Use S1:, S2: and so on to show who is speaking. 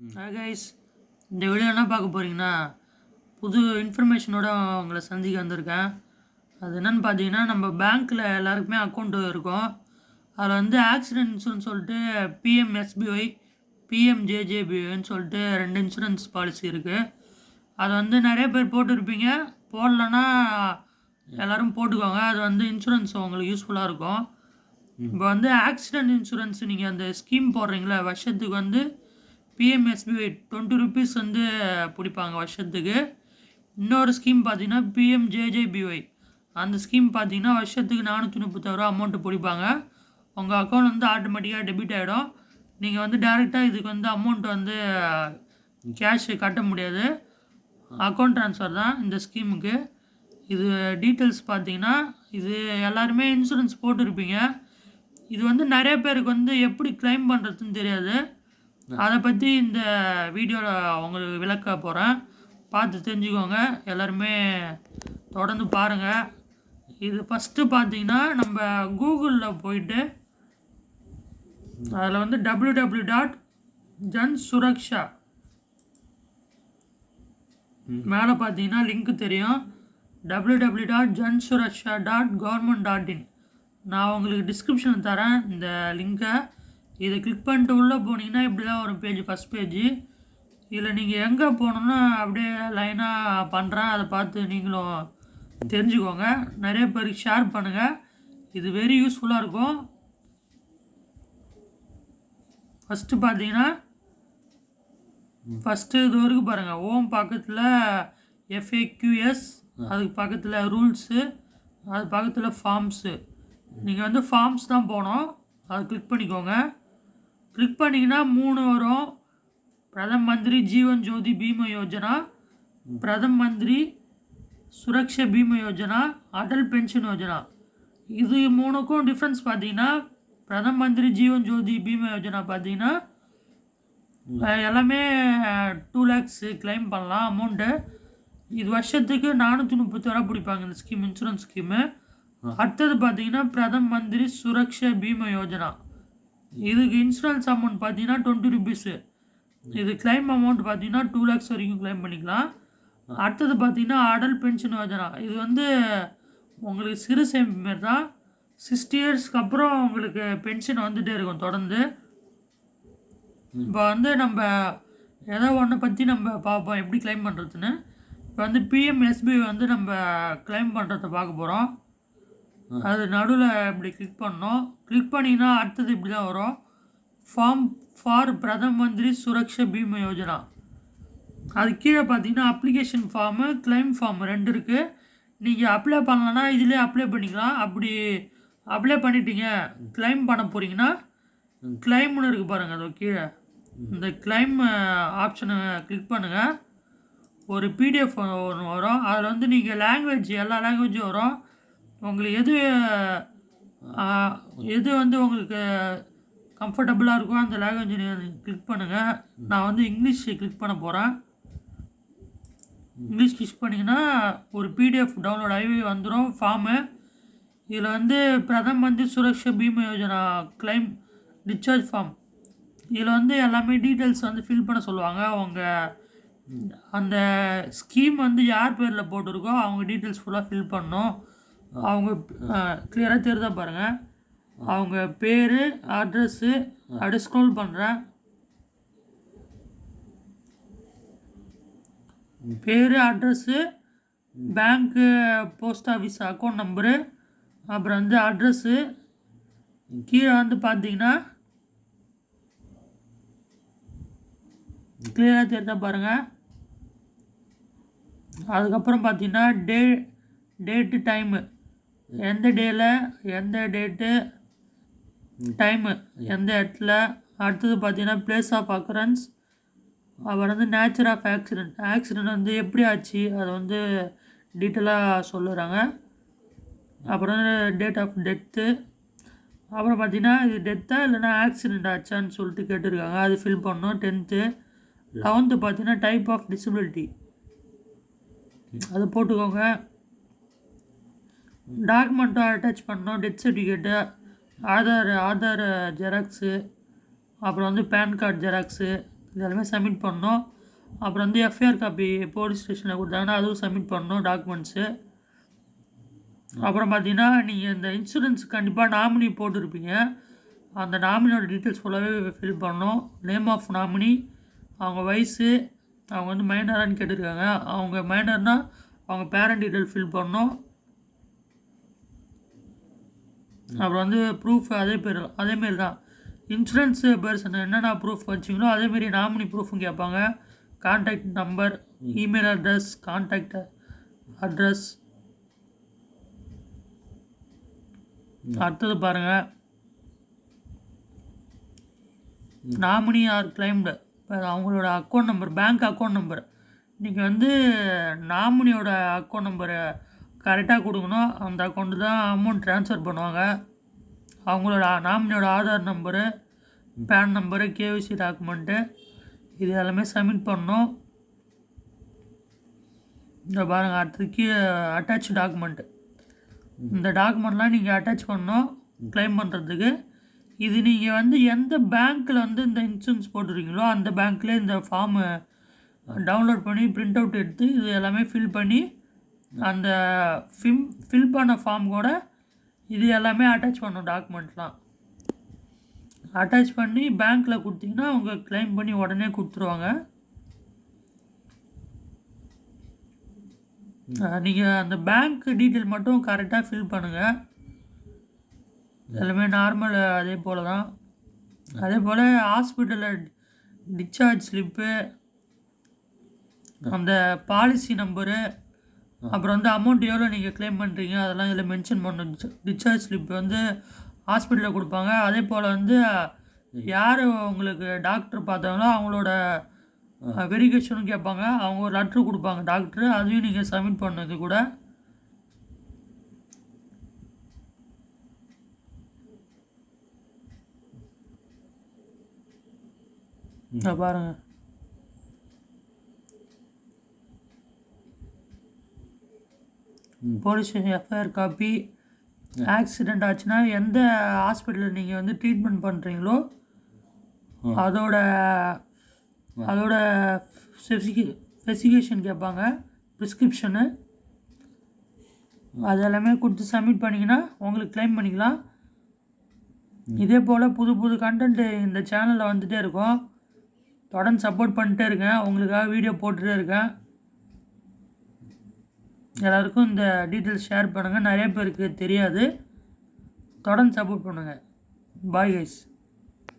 S1: Guys இந்த video என்ன பார்க்க போகிறீங்கன்னா புது இன்ஃபர்மேஷனோட உங்களை சந்திக்க வந்திருக்கேன். அது என்னன்னு பார்த்தீங்கன்னா நம்ம பேங்க்கில் எல்லாருக்குமே அக்கௌண்ட் இருக்கும். அதில் வந்து ஆக்சிடென்ட் இன்சூரன்ஸ் சொல்லிட்டு பிஎம்எஸ்பிஒய் பிஎம்ஜேஜேபிஒய்னு சொல்லிட்டு ரெண்டு இன்சூரன்ஸ் பாலிசி இருக்குது அது வந்து நிறைய பேர் போட்டிருப்பீங்க. போடலன்னா எல்லோரும் போட்டுக்கோங்க. அது வந்து இன்சூரன்ஸ் உங்களுக்கு யூஸ்ஃபுல்லாக இருக்கும். இப்போ வந்து ஆக்சிடென்ட் இன்சூரன்ஸ் நீங்கள் அந்த ஸ்கீம் போடுறீங்களா வருஷத்துக்கு வந்து பிஎம்எஸ்பிஒய் டுவெண்ட்டி ருபீஸ் வந்து பிடிப்பாங்க வருஷத்துக்கு. இன்னொரு ஸ்கீம் பார்த்தீங்கன்னா பிஎம்ஜேஜேபிஒய் அந்த ஸ்கீம் பார்த்தீங்கன்னா வருஷத்துக்கு நானூற்றி முப்பத்தாறு ரூபா அமௌண்ட்டு பிடிப்பாங்க. உங்கள் அக்கௌண்ட் வந்து ஆட்டோமேட்டிக்காக டெபிட் ஆகிடும் நீங்கள் வந்து டேரெக்டாக இதுக்கு வந்து அமௌண்ட் வந்து கேஷ் கட்ட முடியாது. அக்கௌண்ட் ட்ரான்ஸ்ஃபர் தான் இந்த ஸ்கீமுக்கு இது டீட்டெயில்ஸ் பார்த்தீங்கன்னா இது எல்லாருமே இன்சூரன்ஸ் போட்டிருப்பீங்க. இது வந்து நிறைய பேருக்கு வந்து எப்படி க்ளைம் பண்ணுறதுன்னு தெரியாது. அதை பற்றி இந்த வீடியோவில் உங்களுக்கு விளக்க போகிறேன் பார்த்து தெரிஞ்சுக்கோங்க. எல்லாருமே தொடர்ந்து பாருங்கள் இது ஃபஸ்ட்டு பார்த்தீங்கன்னா நம்ம கூகுளில் போயிட்டு அதில் வந்து W W dot Jan Suraksha மேலே பார்த்தீங்கன்னா லிங்க் தெரியும். W W dot Jan Suraksha dot government dot in நான் உங்களுக்கு டிஸ்கிரிப்ஷன் தரேன் இந்த லிங்க்கை இதை கிளிக் பண்ணிட்டு உள்ளே போனீங்கன்னா இப்படி தான் வரும் பேஜ் ஃபஸ்ட் பேஜ் இதில் நீங்கள் எங்கே போகணுன்னு அப்படியே லைனாக பண்ணுறேன் அதை பார்த்து நீங்களும் தெரிஞ்சுக்கோங்க. நிறைய பேருக்கு ஷேர் பண்ணுங்கள் இது வெரி யூஸ்ஃபுல்லாக இருக்கும். ஃபஸ்ட்டு பார்த்தீங்கன்னா ஃபஸ்ட்டு இது வரைக்கும் பாருங்கள் ஓம் பக்கத்தில் எஃப்ஏக்யூஎஸ் அதுக்கு பக்கத்தில் ரூல்ஸு அது பக்கத்தில் ஃபார்ம்ஸு நீங்கள் வந்து ஃபார்ம்ஸ் தான் போகணும். அதை கிளிக் பண்ணிக்கோங்க. கிளிக் பண்ணிங்கன்னா மூணு வரும். பிரதம் மந்திரி ஜீவன் ஜோதி பீம யோஜனா பிரதம் மந்திரி சுரக்ஷா பீம யோஜனா அடல் பென்ஷன் யோஜனா. இது மூணுக்கும் டிஃப்ரென்ஸ் பார்த்தீங்கன்னா பிரதம் மந்திரி ஜீவன் ஜோதி பீம யோஜனா பார்த்தீங்கன்னா எல்லாமே டூ லேக்ஸ் கிளைம் பண்ணலாம். அமௌண்ட்டு இது வருஷத்துக்கு நானூற்றி முப்பத்தி ரூபா பிடிப்பாங்க இந்த ஸ்கீம் இன்சூரன்ஸ் ஸ்கீமு அடுத்தது பார்த்தீங்கன்னா பிரதம் மந்திரி சுரக்ஷா பீம யோஜனா. இதுக்கு இன்சூரன்ஸ் அமௌண்ட் பார்த்தீங்கன்னா டுவெண்ட்டி ருபீஸு இது கிளைம் அமௌண்ட் பார்த்தீங்கன்னா டூ லேக்ஸ் வரைக்கும் கிளைம் பண்ணிக்கலாம். அடுத்தது பார்த்தீங்கன்னா அடல் பென்ஷன் யோஜனா. இது வந்து உங்களுக்கு சிறு சேமிப்பு மாரி தான் சிக்ஸ்டி இயர்ஸ்க்கு அப்புறம் உங்களுக்கு பென்ஷன் வந்துகிட்டே இருக்கும் தொடர்ந்து. இப்போ வந்து நம்ம ஏதோ ஒன்றை பற்றி நம்ம பார்ப்போம் எப்படி கிளைம் பண்ணுறதுன்னு இப்போ வந்து பிஎம்எஸ்பி வந்து நம்ம கிளைம் பண்ணுறத பார்க்க போகிறோம் அது நடுவில் இப்படி கிளிக் பண்ணோம். கிளிக் பண்ணிங்கன்னா அடுத்தது இப்படி தான் வரும். ஃபார்ம் ஃபார் பிரதம மந்திரி சுரக்ஷா பீம யோஜனா அது கீழே பார்த்தீங்கன்னா அப்ளிகேஷன் ஃபார்மு கிளைம் ஃபார்ம் ரெண்டு இருக்குது நீங்கள் அப்ளை பண்ணலன்னா இதிலே அப்ளை பண்ணிக்கலாம். அப்படி அப்ளை பண்ணிட்டீங்க கிளைம் பண்ண போகிறீங்கன்னா கிளைம்னு இருக்குது பாருங்கள் அது கீழே. இந்த கிளைம் ஆப்ஷனை கிளிக் பண்ணுங்கள் ஒரு பிடிஎஃப் ஒன்று வரும். அதில் வந்து நீங்கள் லாங்குவேஜ் எல்லா லாங்குவேஜும் வரும். உங்களுக்கு எது எது வந்து உங்களுக்கு கம்ஃபர்டபுளாக இருக்கோ அந்த லாங்குவேஜ் நீங்கள் கிளிக் பண்ணுங்கள் நான் வந்து இங்கிலீஷ் கிளிக் பண்ண போகிறேன் இங்கிலீஷ் கிளிக் பண்ணிங்கன்னா ஒரு பிடிஎஃப் டவுன்லோட் ஆகி வந்துடும் ஃபார்மு இதில் வந்து Pradhan Mantri Suraksha Bima Yojana claim discharge form இதில் வந்து எல்லாமே டீட்டெயில்ஸ் வந்து ஃபில் பண்ண சொல்லுவாங்க. அவங்க அந்த ஸ்கீம் வந்து யார் பேரில் போட்டிருக்கோ அவங்க டீட்டெயில்ஸ் ஃபுல்லாக ஃபில் பண்ணணும். அவங்க கிளியராக தெரிதா பாருங்கள் அவங்க பேர் அட்ரஸ்ஸு அப்படி ஸ்க்ரோல் பண்ணுறேன் பேர் address bank post office account number அப்புறம் வந்து அட்ரஸ்ஸு கீழே வந்து பார்த்தீங்கன்னா கிளியராக தெரிஞ்சா பாருங்கள் அதுக்கப்புறம் பார்த்தீங்கன்னா டே டேட்டு டைமு எந்த டேயில் எந்த டேட்டு டைமு எந்த இடத்துல அடுத்தது பார்த்தீங்கன்னா பிளேஸ் ஆஃப் அக்கரன்ஸ் அப்புறம் வந்து நேச்சர் ஆஃப் ஆக்சிடென்ட் ஆக்சிடென்ட் வந்து எப்படி ஆச்சு? அதை வந்து டீட்டெயிலாக சொல்லுறாங்க. அப்புறம் டேட் ஆஃப் டெத்து அப்புறம் பார்த்தீங்கன்னா இது டெத்தா இல்லைன்னா ஆக்சிடென்ட் ஆச்சான்னு சொல்லிட்டு கேட்டிருக்காங்க. அது ஃபில் பண்ணணும். டென்த்து லெவன்த்து பார்த்தீங்கன்னா டைப் ஆஃப் டிசபிலிட்டி அது போட்டுக்கோங்க. டாக்குமெண்ட்டும் அட்டாச் பண்ணணும் death certificate Aadhaar Aadhaar xerox அப்புறம் வந்து பேன் கார்டு ஜெராக்ஸு இதெல்லாமே சப்மிட் பண்ணோம் அப்புறம் வந்து எஃப்ஐஆர் காப்பி போலீஸ் ஸ்டேஷனில் கொடுத்தாங்கன்னா அதுவும் சப்மிட் பண்ணணும் டாக்குமெண்ட்ஸு அப்புறம் பார்த்தீங்கன்னா நீங்கள் இந்த இன்சூரன்ஸ் கண்டிப்பாக நாமினி போட்டிருப்பீங்க. அந்த நாமினியோட டீட்டெயில்ஸ் ஃபுல்லாகவே ஃபில் பண்ணணும். நேம் ஆஃப் நாமினி அவங்க வயசு அவங்க வந்து மைனரானு கேட்டிருக்காங்க. அவங்க மைனர்னால் அவங்க பேரண்ட் டீட்டெயில் ஃபில் பண்ணணும். அப்புறம் வந்து ப்ரூஃப் அதே பேர் அதேமாரி தான். இன்சூரன்ஸ் பர்சன் என்னென்ன ப்ரூஃப் வச்சிங்களோ அதேமாரி நாமினி ப்ரூஃபும் கேட்பாங்க. Contact number email address contact address அடுத்தது பாருங்கள் நாமினி ஆர் கிளைம்டு அவங்களோட account number bank account number நீங்கள் வந்து நாமினியோட அக்கௌண்ட் நம்பரை கரெக்டாக கொடுக்கணும். அந்த அக்கௌண்ட்டு தான் அமௌண்ட் ட்ரான்ஸ்ஃபர் பண்ணுவாங்க. அவங்களோட நாமினியோட Aadhaar number PAN number KYC document இது எல்லாமே சப்மிட் பண்ணணும். இந்த பாருங்கள் அடுத்ததுக்கு அட்டாச் டாக்குமெண்ட்டு இந்த டாக்குமெண்ட்லாம் நீங்கள் அட்டாச் பண்ணணும் க்ளைம் பண்ணுறதுக்கு இது நீங்கள் வந்து எந்த பேங்க்கில் வந்து இந்த இன்சூரன்ஸ் போட்டுருக்கீங்களோ அந்த பேங்க்லேயே இந்த ஃபார்மு டவுன்லோட் பண்ணி பிரிண்ட் அவுட் எடுத்து இது எல்லாமே ஃபில் பண்ணி அந்த ஃபிம் ஃபில் பண்ண ஃபார்ம் கூட இது எல்லாமே அட்டாச் பண்ணணும் டாக்குமெண்ட்லாம் அட்டாச் பண்ணி பேங்க்கில் கொடுத்தீங்கன்னா அவங்க க்ளைம் பண்ணி உடனே கொடுத்துருவாங்க. நீங்கள் அந்த பேங்க் டீட்டெயில் மட்டும் கரெக்டாக ஃபில் பண்ணுங்கள் எல்லாமே நார்மல் அதே போல் தான் அதே போல் ஹாஸ்பிட்டலில் டிஸ்சார்ஜ் ஸ்லிப்பு அந்த பாலிசி நம்பரு அப்புறம் வந்து அமௌண்ட் எவ்வளோ நீங்கள் க்ளைம் பண்ணுறீங்க அதெல்லாம் இதில் மென்ஷன் பண்ணணும். டிஸ்சார்ஜ் ஸ்லிப் வந்து ஹாஸ்பிட்டலில் கொடுப்பாங்க. அதே போல் வந்து யார் உங்களுக்கு டாக்டர் பார்த்தாங்களோ அவங்களோட வெரிஃபிகேஷனும் கேட்பாங்க. அவங்க ஒரு லெட்ரு கொடுப்பாங்க டாக்டர் அதையும் நீங்கள் சப்மிட் பண்ணது கூட. பாருங்கள் police station FIR copy accident ஆச்சுன்னா எந்த ஹாஸ்பிட்டலில் நீங்கள் வந்து ட்ரீட்மெண்ட் பண்ணுறீங்களோ அதோட அதோட ஸ்பெசிகே ஸ்பெசிஃபிகேஷன் கேட்பாங்க ப்ரிஸ்கிரிப்ஷனு அது எல்லாமே கொடுத்து சப்மிட் பண்ணிங்கன்னா உங்களுக்கு க்ளைம் பண்ணிக்கலாம். இதே போல் புது புது கண்டென்ட்டு இந்த சேனலில் வந்துகிட்டே இருக்கும். தொடர்ந்து சப்போர்ட் பண்ணிட்டே இருக்கேன். உங்களுக்காக வீடியோ போட்டுகிட்டே இருக்கேன். எல்லாருக்கும் இந்த டீட்டெயில்ஸ் ஷேர் பண்ணுங்கள் நிறைய பேருக்கு தெரியாது. தொடர்ந்து சப்போர்ட் பண்ணுங்கள் பாய் கைஸ்